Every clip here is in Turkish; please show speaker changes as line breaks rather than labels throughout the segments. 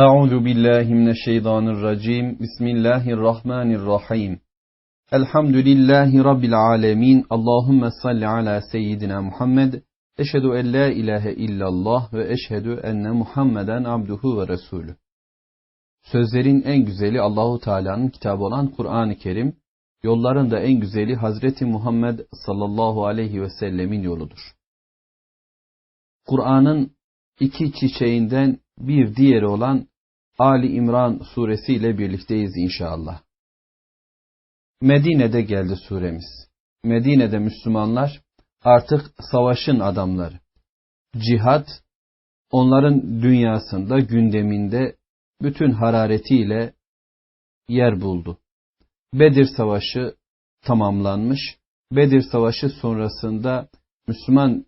Euzu billahi mineşşeytanirracim. Bismillahirrahmanirrahim. Elhamdülillahi rabbil alamin. Allahumme salli ala seyyidina Muhammed. Eşhedü en la ilahe illallah ve eşhedü enne Muhammeden abduhu ve resulü. Sözlerin en güzeli Allahu Teala'nın kitabı olan Kur'an-ı Kerim, yolların da en güzeli Hazreti Muhammed sallallahu aleyhi ve sellemin yoludur. Kur'an'ın iki çiçeğinden bir diğeri olan Ali İmran suresi ile birlikteyiz inşallah. Medine'de geldi suremiz. Medine'de Müslümanlar artık savaşın adamları. Cihat onların dünyasında, gündeminde bütün hararetiyle yer buldu. Bedir Savaşı tamamlanmış. Bedir Savaşı sonrasında Müslüman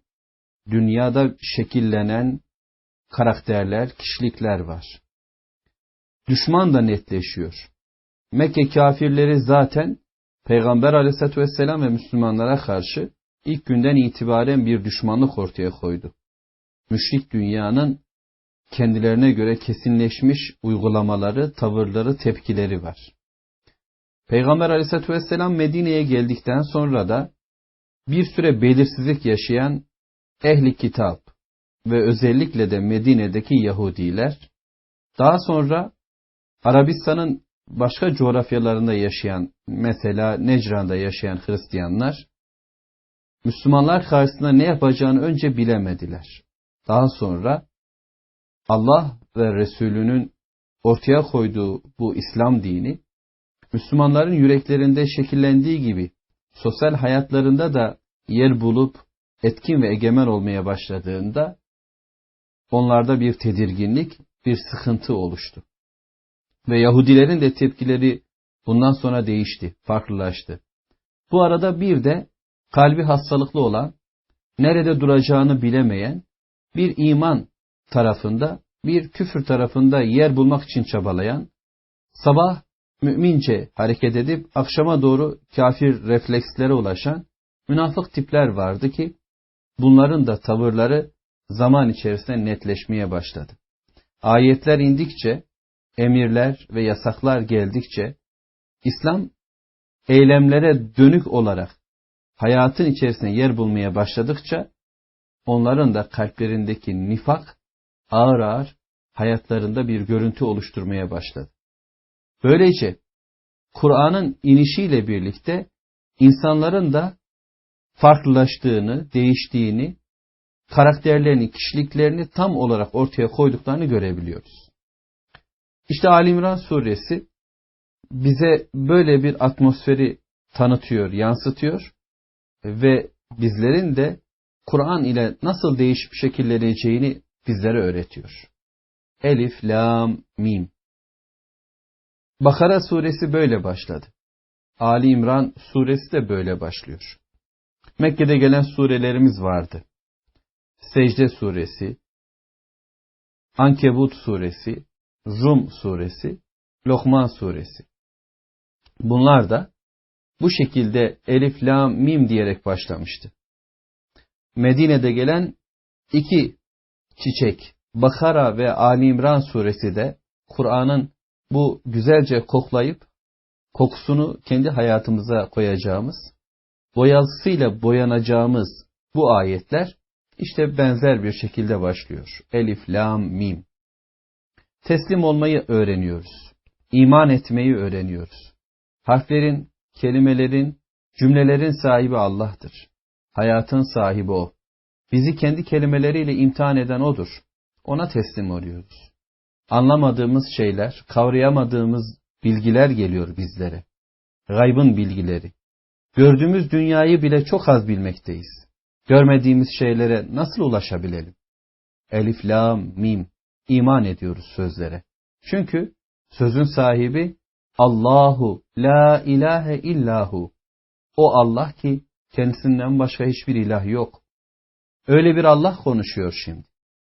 dünyada şekillenen karakterler, kişilikler var. Düşman da netleşiyor. Mekke kafirleri zaten Peygamber aleyhissalatü vesselam ve Müslümanlara karşı ilk günden itibaren bir düşmanlık ortaya koydu. Müşrik dünyanın kendilerine göre kesinleşmiş uygulamaları, tavırları, tepkileri var. Peygamber aleyhissalatü vesselam Medine'ye geldikten sonra da bir süre belirsizlik yaşayan ehli kitap ve özellikle de Medine'deki Yahudiler daha sonra Arabistan'ın başka coğrafyalarında yaşayan mesela Necran'da yaşayan Hristiyanlar Müslümanlar karşısında ne yapacağını önce bilemediler. Daha sonra Allah ve Resulünün ortaya koyduğu bu İslam dini Müslümanların yüreklerinde şekillendiği gibi sosyal hayatlarında da yer bulup etkin ve egemen olmaya başladığında onlarda bir tedirginlik, bir sıkıntı oluştu. Ve Yahudilerin de tepkileri bundan sonra değişti, farklılaştı. Bu arada bir de kalbi hastalıklı olan, nerede duracağını bilemeyen, bir iman tarafında, bir küfür tarafında yer bulmak için çabalayan, sabah mümince hareket edip akşama doğru kafir reflekslere ulaşan münafık tipler vardı ki, bunların da tavırları zaman içerisinde netleşmeye başladı. Ayetler indikçe, emirler ve yasaklar geldikçe, İslam eylemlere dönük olarak hayatın içerisinde yer bulmaya başladıkça, onların da kalplerindeki nifak ağır ağır hayatlarında bir görüntü oluşturmaya başladı. Böylece Kur'an'ın inişiyle birlikte insanların da farklılaştığını, değiştiğini, karakterlerini, kişiliklerini tam olarak ortaya koyduklarını görebiliyoruz. İşte Ali İmran suresi bize böyle bir atmosferi tanıtıyor, yansıtıyor ve bizlerin de Kur'an ile nasıl değişip şekilleneceğini bizlere öğretiyor. Elif, Lam, Mim. Bakara suresi böyle başladı. Ali İmran suresi de böyle başlıyor. Mekke'de gelen surelerimiz vardı. Secde suresi, Ankebut suresi, Rum suresi, Lokman suresi. Bunlar da bu şekilde Elif, Lam, Mim diyerek başlamıştı. Medine'de gelen iki çiçek, Bakara ve Ali İmran suresi de Kur'an'ın bu güzelce koklayıp kokusunu kendi hayatımıza koyacağımız, boyalısıyla boyanacağımız bu ayetler işte benzer bir şekilde başlıyor. Elif, Lam, Mim. Teslim olmayı öğreniyoruz. İman etmeyi öğreniyoruz. Harflerin, kelimelerin, cümlelerin sahibi Allah'tır. Hayatın sahibi O. Bizi kendi kelimeleriyle imtihan eden O'dur. Ona teslim oluyoruz. Anlamadığımız şeyler, kavrayamadığımız bilgiler geliyor bizlere. Gaybın bilgileri. Gördüğümüz dünyayı bile çok az bilmekteyiz. Görmediğimiz şeylere nasıl ulaşabilelim? Elif, lam, mim. İman ediyoruz sözlere. Çünkü sözün sahibi Allahu la ilahe illahu. O Allah ki kendisinden başka hiçbir ilah yok. Öyle bir Allah konuşuyor şimdi.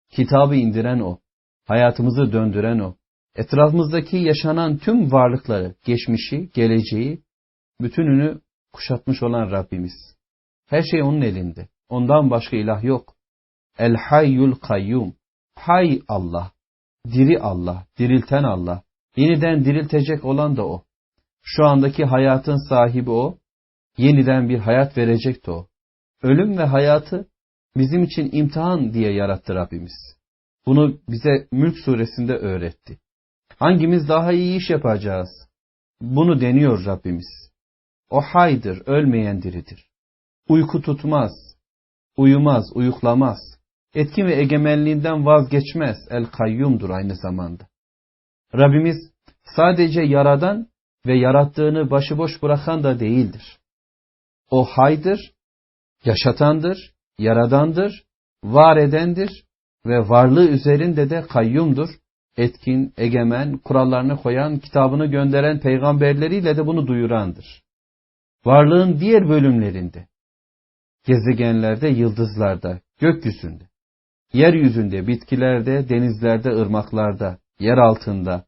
Kitabı indiren o. Hayatımızı döndüren o. Etrafımızdaki yaşanan tüm varlıkları, geçmişi, geleceği, bütününü kuşatmış olan Rabbimiz. Her şey onun elinde. Ondan başka ilah yok. El hayyul kayyum. Hay Allah. diri Allah, dirilten Allah. Yeniden diriltecek olan da O. Şu andaki hayatın sahibi O. Yeniden bir hayat verecek de O. Ölüm ve hayatı bizim için imtihan diye yarattı Rabbimiz. Bunu bize Mülk suresinde öğretti. Hangimiz daha iyi iş yapacağız? Bunu deniyor Rabbimiz. O haydır, ölmeyen diridir. Uyku tutmaz, uyumaz, uyuklamaz. Etkin ve egemenliğinden vazgeçmez. El kayyumdur aynı zamanda. Rabbimiz sadece yaradan ve yarattığını başıboş bırakan da değildir. O haydır, yaşatandır, yaradandır, var edendir ve varlığı üzerinde de kayyumdur. Etkin, egemen, kurallarını koyan, kitabını gönderen peygamberleriyle de bunu duyurandır. Varlığın diğer bölümlerinde, gezegenlerde, yıldızlarda, gökyüzünde, yeryüzünde, bitkilerde, denizlerde, ırmaklarda, yer altında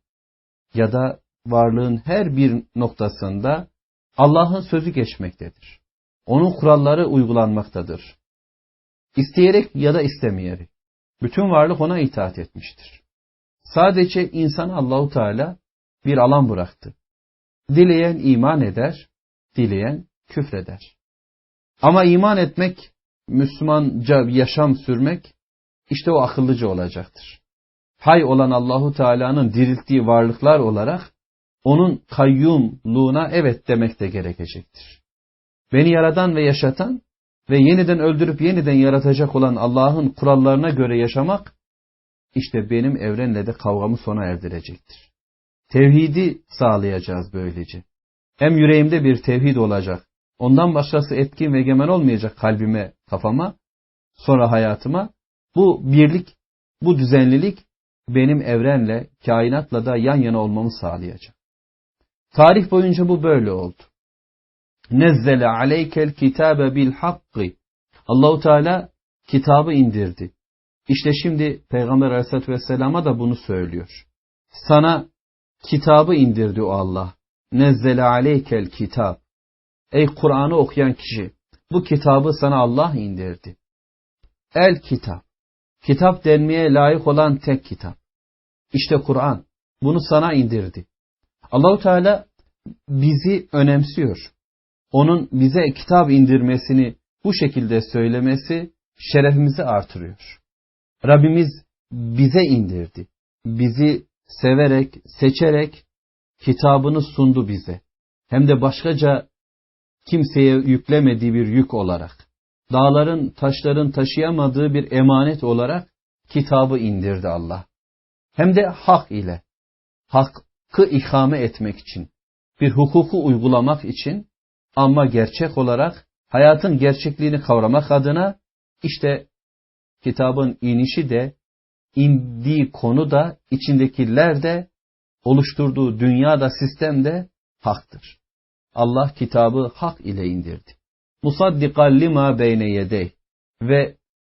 ya da varlığın her bir noktasında Allah'ın sözü geçmektedir. Onun kuralları uygulanmaktadır. İsteyerek ya da istemeyerek. Bütün varlık ona itaat etmiştir. Sadece insan Allahu Teala bir alan bıraktı. Dileyen iman eder, dileyen küfreder. Ama iman etmek, Müslümanca yaşam sürmek, işte o akıllıca olacaktır. Hay olan Allahu Teala'nın dirilttiği varlıklar olarak onun kayyumluğuna evet demek de gerekecektir. Beni yaradan ve yaşatan ve yeniden öldürüp yeniden yaratacak olan Allah'ın kurallarına göre yaşamak, işte benim evrenle de kavgamı sona erdirecektir. Tevhidi sağlayacağız böylece. Hem yüreğimde bir tevhid olacak, ondan başkası etkin ve egemen olmayacak kalbime, kafama, sonra hayatıma. Bu birlik, bu düzenlilik benim evrenle, kainatla da yan yana olmamı sağlayacak. Tarih boyunca bu böyle oldu. Nezzele aleykel kitabe bil hakkı. Allahu Teala kitabı indirdi. İşte şimdi Peygamber Aleyhisselatü Vesselam'a da bunu söylüyor. Sana kitabı indirdi o Allah. Nezzele aleykel kitab. Ey Kur'an'ı okuyan kişi, bu kitabı sana Allah indirdi. El kitap. Kitap denmeye layık olan tek kitap. İşte Kur'an. Bunu sana indirdi. Allahu Teala bizi önemsiyor. Onun bize kitap indirmesini bu şekilde söylemesi şerefimizi artırıyor. Rabbimiz bize indirdi. Bizi severek, seçerek kitabını sundu bize. Hem de başkaca kimseye yüklemediği bir yük olarak. Dağların, taşların taşıyamadığı bir emanet olarak kitabı indirdi Allah. Hem de hak ile. Hakkı ikame etmek için. Bir hukuku uygulamak için ama gerçek olarak hayatın gerçekliğini kavramak adına işte kitabın inişi de indiği konu da içindekiler de oluşturduğu dünyada sistem de haktır. Allah kitabı hak ile indirdi. Musaddiqan lima beyne yedey ve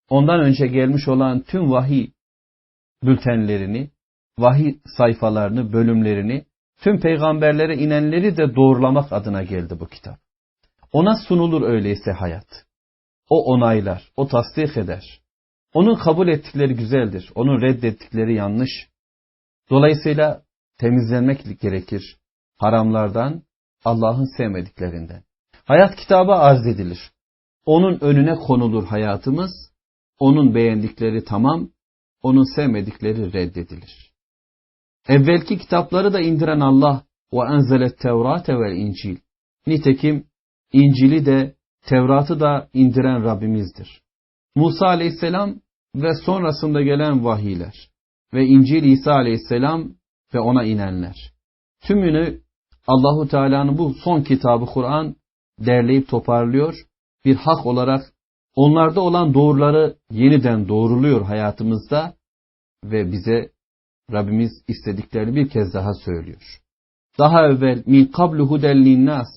ondan önce gelmiş olan tüm vahiy bültenlerini, vahiy sayfalarını, bölümlerini, tüm peygamberlere inenleri de doğrulamak adına geldi bu kitap. Ona sunulur öyleyse hayat. O onaylar, o tasdik eder. Onun kabul ettikleri güzeldir, onun reddettikleri yanlış. Dolayısıyla temizlenmek gerekir. Haramlardan, Allah'ın sevmediklerinden. Hayat kitabı arz edilir. Onun önüne konulur hayatımız. Onun beğendikleri tamam, onun sevmedikleri reddedilir. Evvelki kitapları da indiren Allah ve enzelet tevrate vel incil. Nitekim İncil'i de Tevrat'ı da indiren Rabbimizdir. Musa aleyhisselam ve sonrasında gelen vahiyler ve İncil İsa aleyhisselam ve ona inenler. Tümünü Allahu Teala'nın bu son kitabı Kur'an derleyip toparlıyor. Bir hak olarak onlarda olan doğruları yeniden doğruluyor hayatımızda ve bize Rabbimiz istediklerini bir kez daha söylüyor. Daha evvel min kablu hudel nas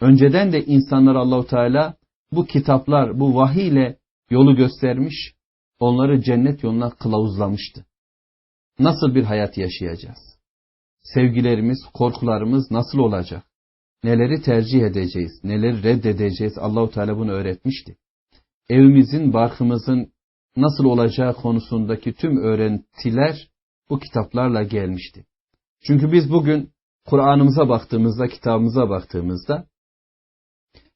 önceden de insanlar Allahu Teala bu kitaplar, bu vahiy ile yolu göstermiş, onları cennet yoluna kılavuzlamıştı. Nasıl bir hayat yaşayacağız? Sevgilerimiz, korkularımız nasıl olacak? Neleri tercih edeceğiz? Neleri reddedeceğiz? Allahu Teala bunu öğretmişti. Evimizin, barkımızın nasıl olacağı konusundaki tüm öğrentiler bu kitaplarla gelmişti. Çünkü biz bugün Kur'an'ımıza baktığımızda, kitabımıza baktığımızda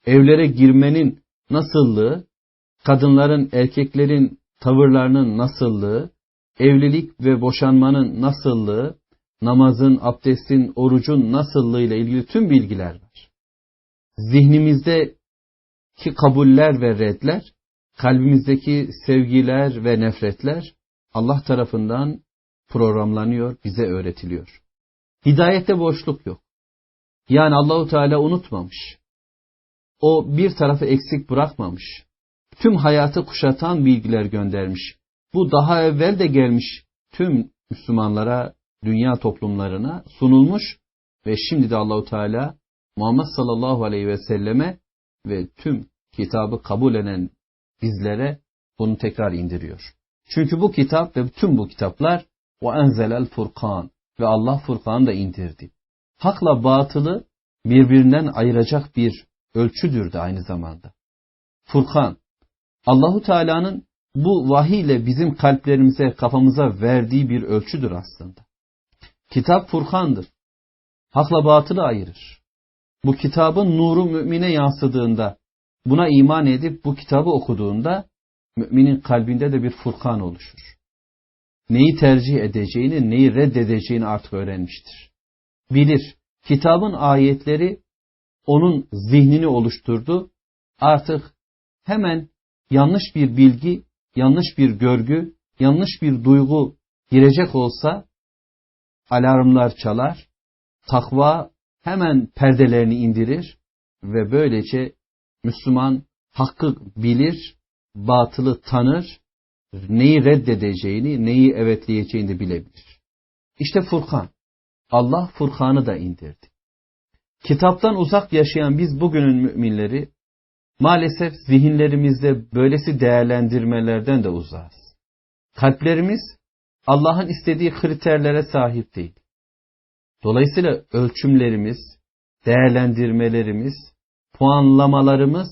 evlere girmenin nasıllığı, kadınların, erkeklerin tavırlarının nasıllığı, evlilik ve boşanmanın nasıllığı, namazın, abdestin, orucun nasıllığı ile ilgili tüm bilgiler var. Zihnimizdeki kabuller ve redler, kalbimizdeki sevgiler ve nefretler Allah tarafından programlanıyor, bize öğretiliyor. Hidayette boşluk yok. Yani Allahu Teala unutmamış. O bir tarafı eksik bırakmamış. Tüm hayatı kuşatan bilgiler göndermiş. Bu daha evvel de gelmiş tüm Müslümanlara, dünya toplumlarına sunulmuş ve şimdi de Allahu Teala Muhammed sallallahu aleyhi ve selleme ve tüm kitabı kabul eden bizlere bunu tekrar indiriyor. Çünkü bu kitap ve tüm bu kitaplar o enzelel furkan ve Allah Furkan'ı da indirdi. Hakla batılı birbirinden ayıracak bir ölçüdür de aynı zamanda. Furkan, Allahu Teala'nın bu vahiy ile bizim kalplerimize, kafamıza verdiği bir ölçüdür aslında. Kitap Furkan'dır. Hakla batılı ayırır. Bu kitabın nuru mümine yansıdığında, buna iman edip bu kitabı okuduğunda, müminin kalbinde de bir Furkan oluşur neyi tercih edeceğini, neyi reddedeceğini artık öğrenmiştir. Bilir. Kitabın ayetleri onun zihnini oluşturdu. Artık hemen yanlış bir bilgi, yanlış bir görgü, yanlış bir duygu girecek olsa alarmlar çalar. Takva hemen perdelerini indirir ve böylece Müslüman hakkı bilir, batılı tanır neyi reddedeceğini, neyi evetleyeceğini de bilebilir. İşte Furkan. Allah Furkan'ı da indirdi. Kitaptan uzak yaşayan biz bugünün müminleri maalesef zihinlerimizde böylesi değerlendirmelerden de uzağız. Kalplerimiz Allah'ın istediği kriterlere sahip değil. Dolayısıyla ölçümlerimiz, değerlendirmelerimiz, puanlamalarımız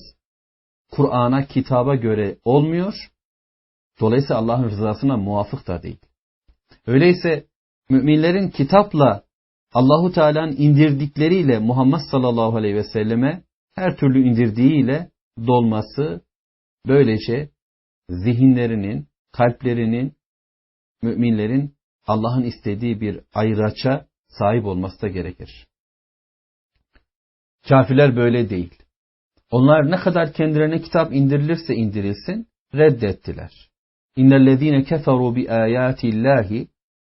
Kur'an'a, kitaba göre olmuyor Dolayısıyla Allah'ın rızasına muvafık da değil. Öyleyse müminlerin kitapla Allahu Teala'nın indirdikleriyle Muhammed sallallahu aleyhi ve selleme her türlü indirdiğiyle dolması böylece zihinlerinin, kalplerinin, müminlerin Allah'ın istediği bir ayraça sahip olması da gerekir. Kafirler böyle değil. Onlar ne kadar kendilerine kitap indirilirse indirilsin reddettiler. İnnellezîne keferû bi âyâtillâhi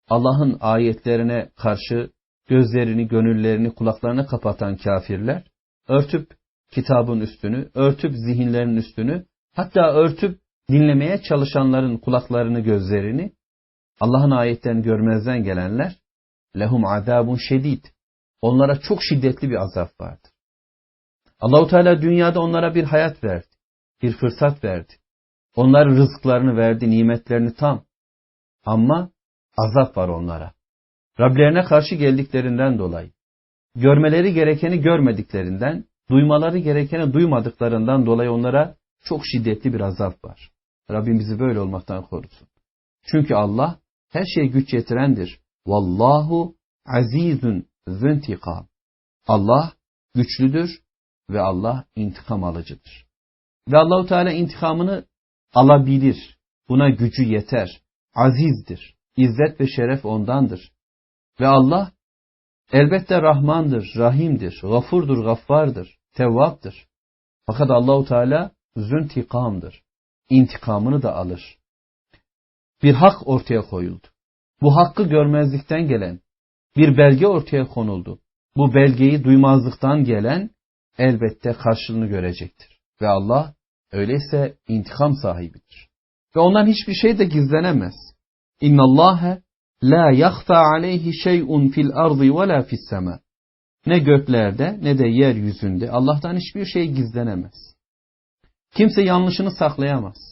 Allah'ın ayetlerine karşı gözlerini, gönüllerini, kulaklarını kapatan kafirler örtüp kitabın üstünü, örtüp zihinlerin üstünü, hatta örtüp dinlemeye çalışanların kulaklarını, gözlerini, Allah'ın ayetlerini görmezden gelenler, lehum azabun şedid. Onlara çok şiddetli bir azap vardır. Allahu Teala dünyada onlara bir hayat verdi, bir fırsat verdi. Onlar rızıklarını verdi, nimetlerini tam. Ama azap var onlara. Rablerine karşı geldiklerinden dolayı. Görmeleri gerekeni görmediklerinden, duymaları gerekeni duymadıklarından dolayı onlara çok şiddetli bir azap var. Rabbim bizi böyle olmaktan korusun. Çünkü Allah her şeye güç yetirendir. Vallahu azizun züntikam. Allah güçlüdür ve Allah intikam alıcıdır. Ve Allahu Teala intikamını alabilir. Buna gücü yeter. Azizdir. İzzet ve şeref ondandır. Ve Allah elbette Rahmandır, Rahimdir, Gafurdur, Gaffardır, Tevvaptır. Fakat Allahu Teala züntikamdır. İntikamını da alır. Bir hak ortaya koyuldu. Bu hakkı görmezlikten gelen bir belge ortaya konuldu. Bu belgeyi duymazlıktan gelen elbette karşılığını görecektir. Ve Allah Öyleyse intikam sahibidir. Ve ondan hiçbir şey de gizlenemez. İnna Allahe la yakhfa aleyhi şey'un fil ardı ve la fis. Ne göklerde ne de yeryüzünde Allah'tan hiçbir şey gizlenemez. Kimse yanlışını saklayamaz.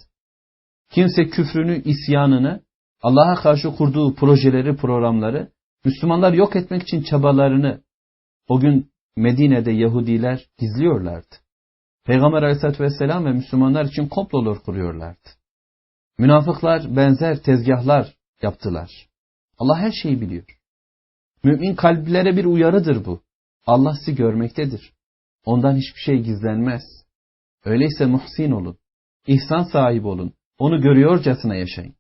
Kimse küfrünü, isyanını, Allah'a karşı kurduğu projeleri, programları, Müslümanlar yok etmek için çabalarını o gün Medine'de Yahudiler gizliyorlardı. Peygamber aleyhissalatü vesselam ve Müslümanlar için komplolar kuruyorlardı. Münafıklar benzer tezgahlar yaptılar. Allah her şeyi biliyor. Mümin kalplere bir uyarıdır bu. Allah sizi görmektedir. Ondan hiçbir şey gizlenmez. Öyleyse muhsin olun. İhsan sahibi olun. Onu görüyorcasına yaşayın.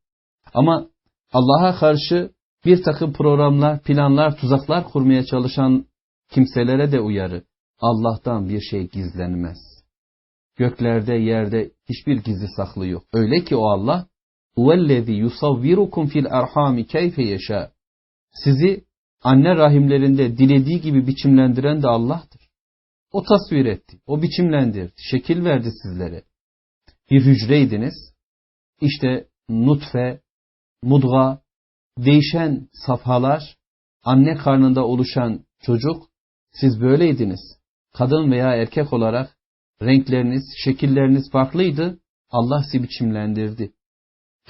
Ama Allah'a karşı bir takım programlar, planlar, tuzaklar kurmaya çalışan kimselere de uyarı. Allah'tan bir şey gizlenmez. Göklerde, yerde hiçbir gizli saklı yok. Öyle ki o Allah huvellezî yusavvirukum fil erhami keyfe yeşâ. Sizi anne rahimlerinde dilediği gibi biçimlendiren de Allah'tır. O tasvir etti, o biçimlendirdi, şekil verdi sizlere. Bir hücreydiniz, işte nutfe, mudga, değişen safhalar, anne karnında oluşan çocuk, siz böyleydiniz. Kadın veya erkek olarak renkleriniz, şekilleriniz farklıydı. Allah sizi biçimlendirdi.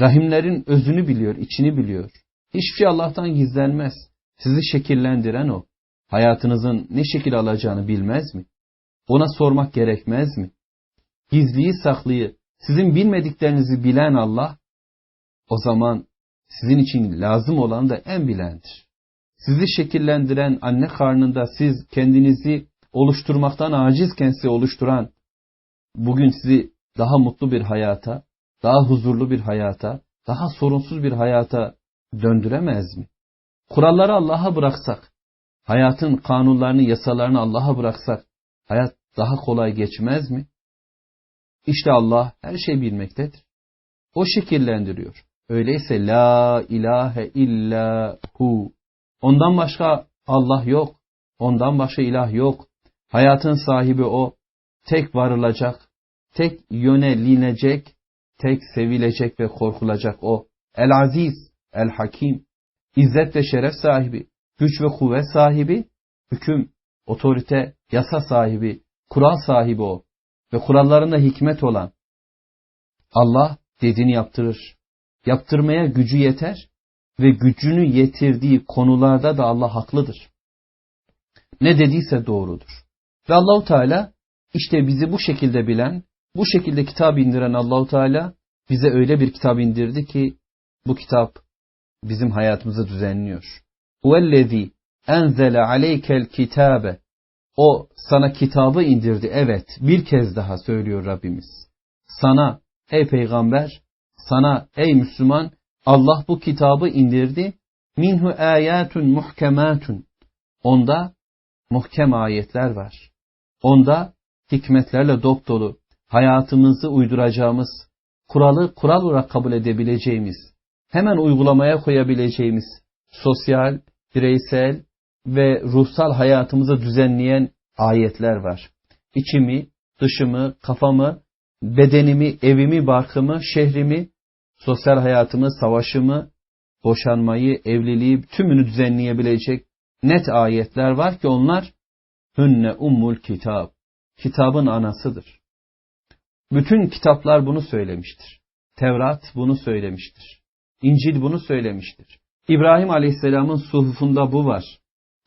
Rahimlerin özünü biliyor, içini biliyor. Hiçbir şey Allah'tan gizlenmez. Sizi şekillendiren o. Hayatınızın ne şekil alacağını bilmez mi? Ona sormak gerekmez mi? Gizliyi saklıyı, sizin bilmediklerinizi bilen Allah, o zaman sizin için lazım olan da en bilendir. Sizi şekillendiren anne karnında siz kendinizi oluşturmaktan acizken sizi oluşturan, bugün sizi daha mutlu bir hayata, daha huzurlu bir hayata, daha sorunsuz bir hayata döndüremez mi? Kuralları Allah'a bıraksak, hayatın kanunlarını, yasalarını Allah'a bıraksak, hayat daha kolay geçmez mi? İşte Allah her şey bilmektedir. O şekillendiriyor. Öyleyse la ilahe illa hu. Ondan başka Allah yok. Ondan başka ilah yok. Hayatın sahibi o. Tek varılacak, tek yönelinecek, tek sevilecek ve korkulacak o. El aziz, el hakim. İzzet ve şeref sahibi, güç ve kuvvet sahibi, hüküm, otorite, yasa sahibi, kural sahibi o ve kurallarında hikmet olan. Allah dediğini yaptırır. Yaptırmaya gücü yeter ve gücünü yetirdiği konularda da Allah haklıdır. Ne dediyse doğrudur. Ve Allahu Teala işte bizi bu şekilde bilen, bu şekilde kitap indiren Allahu Teala bize öyle bir kitap indirdi ki bu kitap bizim hayatımızı düzenliyor. Huvellezî enzele aleykel kitabe. O sana kitabı indirdi. Evet, bir kez daha söylüyor Rabbimiz. Sana ey peygamber, sana ey Müslüman Allah bu kitabı indirdi. Minhu ayatun muhkematun. Onda muhkem ayetler var. Onda hikmetlerle dop dolu, hayatımızı uyduracağımız, kuralı kural olarak kabul edebileceğimiz, hemen uygulamaya koyabileceğimiz sosyal, bireysel ve ruhsal hayatımızı düzenleyen ayetler var. İçimi, dışımı, kafamı, bedenimi, evimi, barkımı, şehrimi, sosyal hayatımı, savaşımı, boşanmayı, evliliği tümünü düzenleyebilecek net ayetler var ki onlar hünne ummul kitab. Kitabın anasıdır. Bütün kitaplar bunu söylemiştir. Tevrat bunu söylemiştir. İncil bunu söylemiştir. İbrahim Aleyhisselam'ın suhufunda bu var.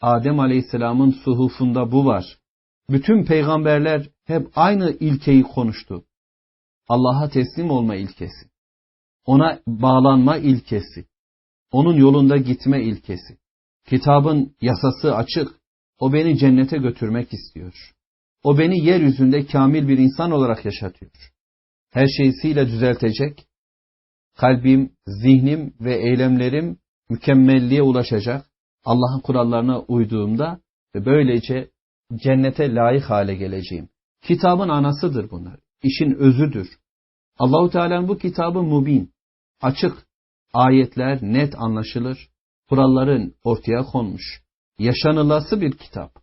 Adem Aleyhisselam'ın suhufunda bu var. Bütün peygamberler hep aynı ilkeyi konuştu. Allah'a teslim olma ilkesi. Ona bağlanma ilkesi. Onun yolunda gitme ilkesi. Kitabın yasası açık. O beni cennete götürmek istiyor. O beni yeryüzünde kamil bir insan olarak yaşatıyor. Her şeysiyle düzeltecek. Kalbim, zihnim ve eylemlerim mükemmelliğe ulaşacak. Allah'ın kurallarına uyduğumda ve böylece cennete layık hale geleceğim. Kitabın anasıdır bunlar. İşin özüdür. Allahu Teala'nın bu kitabı mubin, açık, ayetler net anlaşılır, kuralların ortaya konmuş, yaşanılası bir kitap.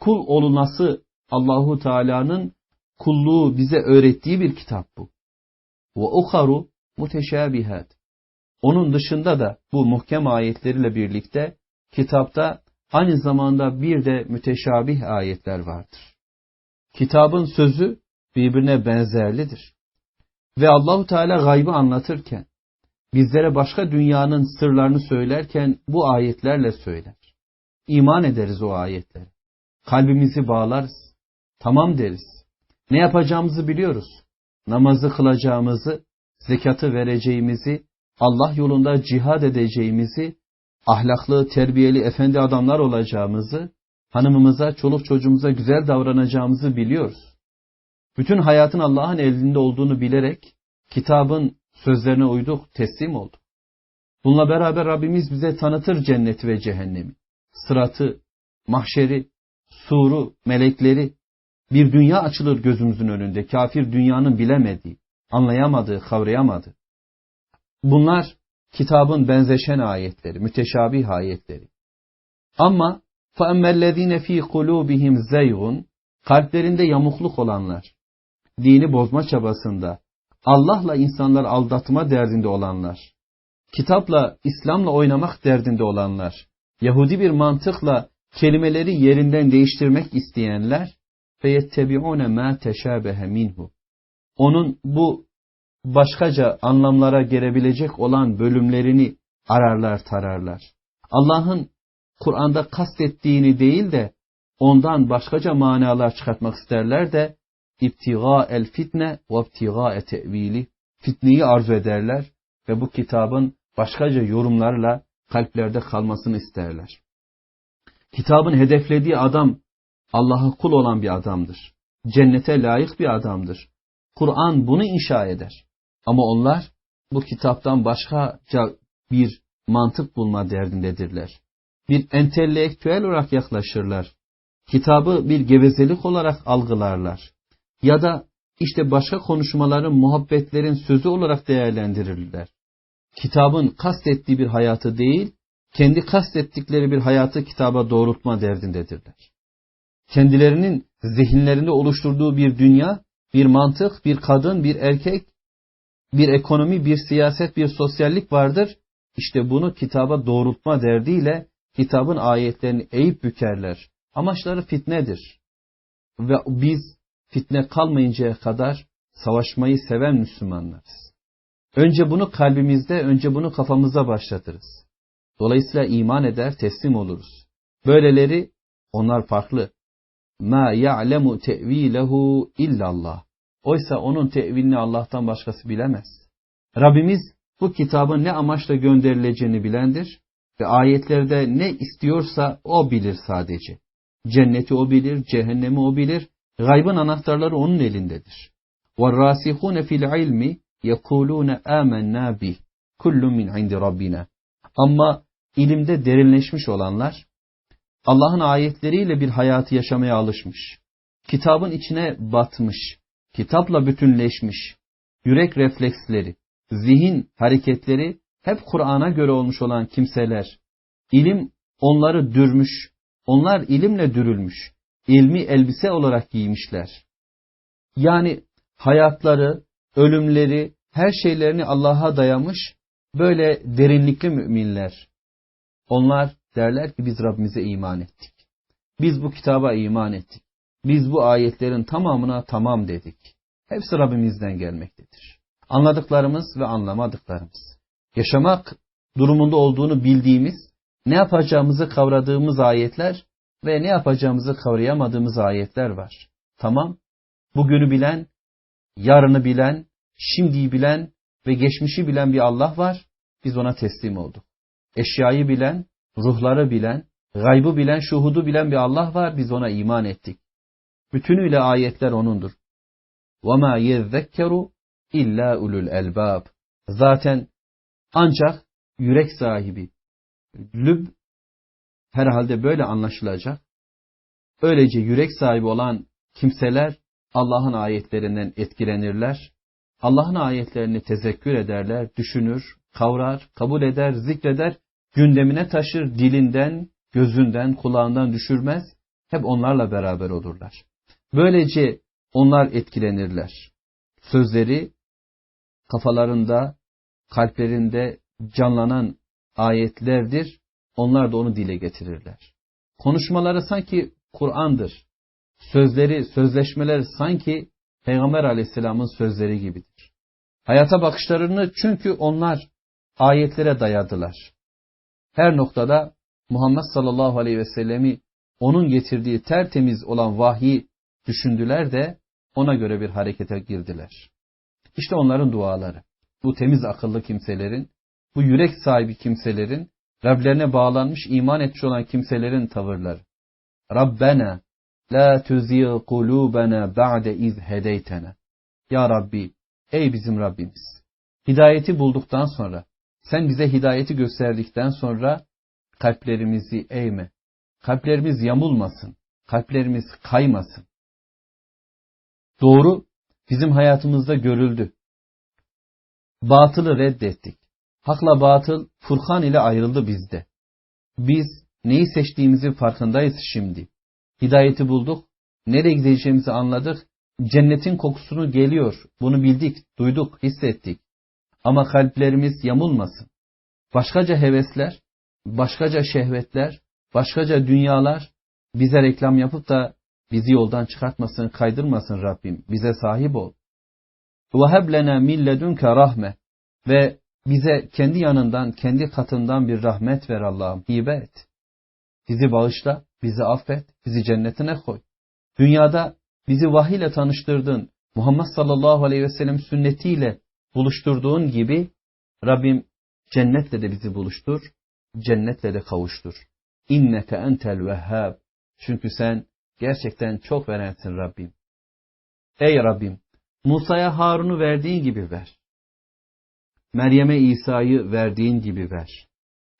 Kul olunası Allahu Teala'nın kulluğu bize öğrettiği bir kitap bu. Ve uharu muteşabihat. Onun dışında da bu muhkem ayetleriyle birlikte kitapta aynı zamanda bir de müteşabih ayetler vardır. Kitabın sözü birbirine benzerlidir. Ve Allahu Teala gaybı anlatırken, bizlere başka dünyanın sırlarını söylerken bu ayetlerle söyler. İman ederiz o ayetlere. Kalbimizi bağlarız. Tamam deriz. Ne yapacağımızı biliyoruz. Namazı kılacağımızı, zekatı vereceğimizi, Allah yolunda cihad edeceğimizi, ahlaklı, terbiyeli, efendi adamlar olacağımızı, hanımımıza, çoluk çocuğumuza güzel davranacağımızı biliyoruz. Bütün hayatın Allah'ın elinde olduğunu bilerek kitabın sözlerine uyduk, teslim olduk. Bununla beraber Rabbimiz bize tanıtır cenneti ve cehennemi, sıratı, mahşeri, suru, melekleri. Bir dünya açılır gözümüzün önünde. Kafir dünyanın bilemediği, anlayamadığı, kavrayamadığı. Bunlar kitabın benzeşen ayetleri, müteşabih ayetleri. Ama فَاَمَّا الَّذ۪ينَ ف۪ي قُلُوبِهِمْ زَيْغٌ Kalplerinde yamukluk olanlar, dini bozma çabasında, Allah'la insanlar aldatma derdinde olanlar, kitapla, İslam'la oynamak derdinde olanlar, Yahudi bir mantıkla kelimeleri yerinden değiştirmek isteyenler فَيَتَّبِعُونَ مَا تَشَابَهَ minhu. Onun bu başkaca anlamlara gelebilecek olan bölümlerini ararlar tararlar. Allah'ın Kur'an'da kastettiğini değil de ondan başkaca manalar çıkartmak isterler de İptiga el fitne ve ibtiga tevili fitneyi arzu ederler ve bu kitabın başkaca yorumlarla kalplerde kalmasını isterler. Kitabın hedeflediği adam Allah'a kul olan bir adamdır. Cennete layık bir adamdır. Kur'an bunu inşa eder. Ama onlar bu kitaptan başkaca bir mantık bulma derdindedirler. Bir entelektüel olarak yaklaşırlar. Kitabı bir gevezelik olarak algılarlar. Ya da işte başka konuşmaların, muhabbetlerin sözü olarak değerlendirirler. Kitabın kastettiği bir hayatı değil, kendi kastettikleri bir hayatı kitaba doğrultma derdindedirler. Kendilerinin zihinlerinde oluşturduğu bir dünya, bir mantık, bir kadın, bir erkek, bir ekonomi, bir siyaset, bir sosyallik vardır. İşte bunu kitaba doğrultma derdiyle kitabın ayetlerini eğip bükerler. Amaçları fitnedir. Ve biz fitne kalmayıncaya kadar savaşmayı seven Müslümanlarız. Önce bunu kalbimizde, önce bunu kafamıza başlatırız. Dolayısıyla iman eder, teslim oluruz. Böyleleri onlar farklı. Ma ya'lemu te'vilehu illallah. Oysa onun tevilini Allah'tan başkası bilemez. Rabbimiz bu kitabın ne amaçla gönderileceğini bilendir ve ayetlerde ne istiyorsa o bilir sadece. Cenneti o bilir, cehennemi o bilir, gaybın anahtarları onun elindedir. وَالرَّاسِخُونَ فِي الْعِلْمِ يَقُولُونَ آمَنَّا بِهِ كُلُّ مِنْ عِنْدِ رَبِّنَا Ama ilimde derinleşmiş olanlar, Allah'ın ayetleriyle bir hayatı yaşamaya alışmış, kitabın içine batmış, kitapla bütünleşmiş, yürek refleksleri, zihin hareketleri hep Kur'an'a göre olmuş olan kimseler, ilim onları dürmüş, onlar ilimle dürülmüş, ilmi elbise olarak giymişler. Yani hayatları, ölümleri, her şeylerini Allah'a dayamış, böyle derinlikli müminler. Onlar derler ki biz Rabbimize iman ettik. Biz bu kitaba iman ettik. Biz bu ayetlerin tamamına tamam dedik. Hepsi Rabbimizden gelmektedir. Anladıklarımız ve anlamadıklarımız. Yaşamak durumunda olduğunu bildiğimiz, ne yapacağımızı kavradığımız ayetler ve ne yapacağımızı kavrayamadığımız ayetler var. Tamam, bugünü bilen, yarını bilen, şimdiyi bilen ve geçmişi bilen bir Allah var. Biz ona teslim olduk. Eşyayı bilen, ruhları bilen, gaybı bilen, şuhudu bilen bir Allah var. Biz ona iman ettik. Bütünüyle ayetler O'nundur. وَمَا يَذَّكَّرُ illa ulul elbab. Zaten ancak yürek sahibi, lüb herhalde böyle anlaşılacak. Öylece yürek sahibi olan kimseler Allah'ın ayetlerinden etkilenirler. Allah'ın ayetlerini tezekkür ederler, düşünür, kavrar, kabul eder, zikreder, gündemine taşır, dilinden, gözünden, kulağından düşürmez. Hep onlarla beraber olurlar. Böylece onlar etkilenirler. Sözleri kafalarında, kalplerinde canlanan ayetlerdir. Onlar da onu dile getirirler. Konuşmaları sanki Kur'an'dır. Sözleri, sözleşmeler sanki Peygamber aleyhisselamın sözleri gibidir. Hayata bakışlarını çünkü onlar ayetlere dayadılar. Her noktada Muhammed sallallahu aleyhi ve sellemi onun getirdiği tertemiz olan vahyi düşündüler de ona göre bir harekete girdiler. İşte onların duaları. Bu temiz akıllı kimselerin, bu yürek sahibi kimselerin Rablerine bağlanmış, iman etmiş olan kimselerin tavırları. Rabbena la tuzigh kulubana ba'de iz hedeytena. Ya Rabbi, ey bizim Rabbimiz. Hidayeti bulduktan sonra, sen bize hidayeti gösterdikten sonra kalplerimizi eğme. Kalplerimiz yamulmasın. Kalplerimiz kaymasın. Doğru bizim hayatımızda görüldü. Batılı reddettik. Hakla batıl Furkan ile ayrıldı bizde. Biz neyi seçtiğimizin farkındayız şimdi. Hidayeti bulduk, nereye gideceğimizi anladık, cennetin kokusunu geliyor, bunu bildik, duyduk, hissettik. Ama kalplerimiz yamulmasın. Başkaca hevesler, başkaca şehvetler, başkaca dünyalar bize reklam yapıp da bizi yoldan çıkartmasın, kaydırmasın Rabbim. Bize sahip ol. وَهَبْ لَنَا مِنْ لَدُنْكَ rahme Ve bize kendi yanından, kendi katından bir rahmet ver Allah'ım. Hibe et. Bizi bağışla, bizi affet, bizi cennetine koy. Dünyada bizi vahiy ile tanıştırdın. Muhammed sallallahu aleyhi ve sellem sünnetiyle buluşturduğun gibi Rabbim cennetle de bizi buluştur, cennetle de kavuştur. İnneke entel vehhab. Çünkü sen gerçekten çok verensin Rabbim. Ey Rabbim, Musa'ya Harun'u verdiğin gibi ver. Meryem'e İsa'yı verdiğin gibi ver.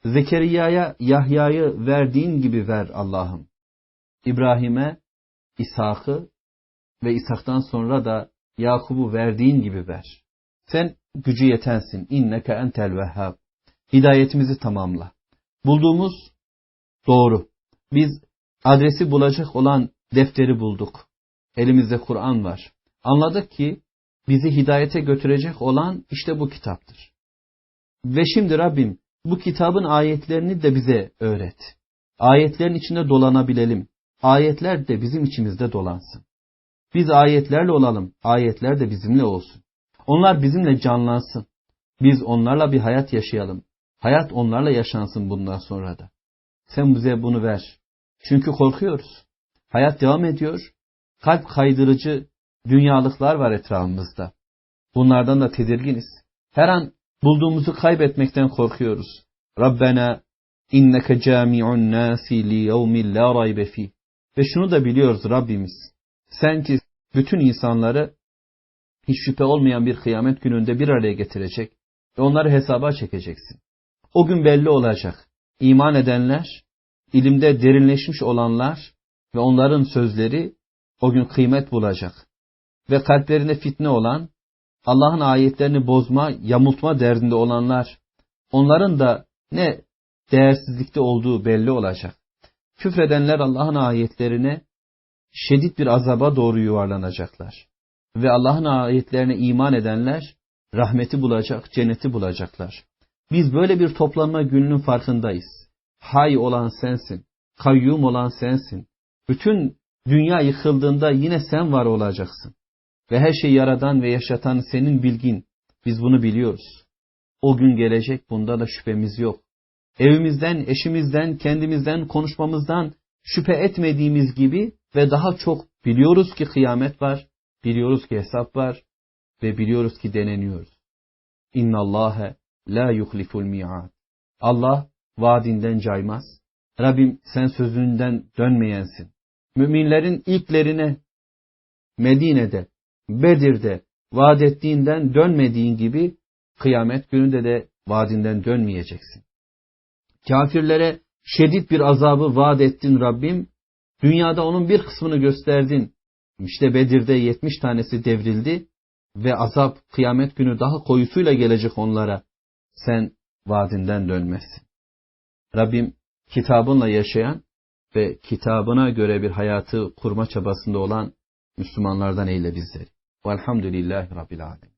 Zekeriya'ya Yahya'yı verdiğin gibi ver Allah'ım. İbrahim'e İshak'ı ve İshak'tan sonra da Yakub'u verdiğin gibi ver. Sen gücü yetensin. İnneke entel vehhab. Hidayetimizi tamamla. Bulduğumuz doğru. Biz adresi bulacak olan defteri bulduk. Elimizde Kur'an var. Anladık ki bizi hidayete götürecek olan işte bu kitaptır. Ve şimdi Rabbim bu kitabın ayetlerini de bize öğret. Ayetlerin içinde dolanabilelim. Ayetler de bizim içimizde dolansın. Biz ayetlerle olalım, ayetler de bizimle olsun. Onlar bizimle canlansın. Biz onlarla bir hayat yaşayalım. Hayat onlarla yaşansın bundan sonra da. Sen bize bunu ver. Çünkü korkuyoruz. Hayat devam ediyor. Kalp kaydırıcı dünyalıklar var etrafımızda. Bunlardan da tedirginiz. Her an bulduğumuzu kaybetmekten korkuyoruz. Rabbena inneke cami'un nasi li yevmin la raybe fi. Ve şunu da biliyoruz Rabbimiz. Sen ki bütün insanları hiç şüphe olmayan bir kıyamet gününde bir araya getirecek ve onları hesaba çekeceksin. O gün belli olacak. İman edenler, ilimde derinleşmiş olanlar ve onların sözleri o gün kıymet bulacak. Ve kalplerinde fitne olan, Allah'ın ayetlerini bozma, yamultma derdinde olanlar, onların da ne değersizlikte olduğu belli olacak. Küfredenler Allah'ın ayetlerine şiddet bir azaba doğru yuvarlanacaklar. Ve Allah'ın ayetlerine iman edenler rahmeti bulacak, cenneti bulacaklar. Biz böyle bir toplanma gününün farkındayız. Hay olan sensin, kayyum olan sensin. Bütün dünya yıkıldığında yine sen var olacaksın. Ve her şeyi yaradan ve yaşatan senin bilgin. Biz bunu biliyoruz. O gün gelecek bunda da şüphemiz yok. Evimizden, eşimizden, kendimizden, konuşmamızdan şüphe etmediğimiz gibi ve daha çok biliyoruz ki kıyamet var, biliyoruz ki hesap var ve biliyoruz ki deneniyoruz. İnna Allahe la yuhliful mi'ad. Allah vaadinden caymaz. Rabbim sen sözünden dönmeyensin. Müminlerin ilklerine Medine'de, Bedir'de vaat ettiğinden dönmediğin gibi kıyamet gününde de vaadinden dönmeyeceksin. Kafirlere şiddet bir azabı vaat ettin Rabbim. Dünyada onun bir kısmını gösterdin. İşte Bedir'de 70 tanesi devrildi ve azap kıyamet günü daha koyusuyla gelecek onlara. Sen vaadinden dönmezsin. Rabbim kitabınla yaşayan ve kitabına göre bir hayatı kurma çabasında olan Müslümanlardan eyle bizleri. Velhamdülillahi Rabbil Alemin.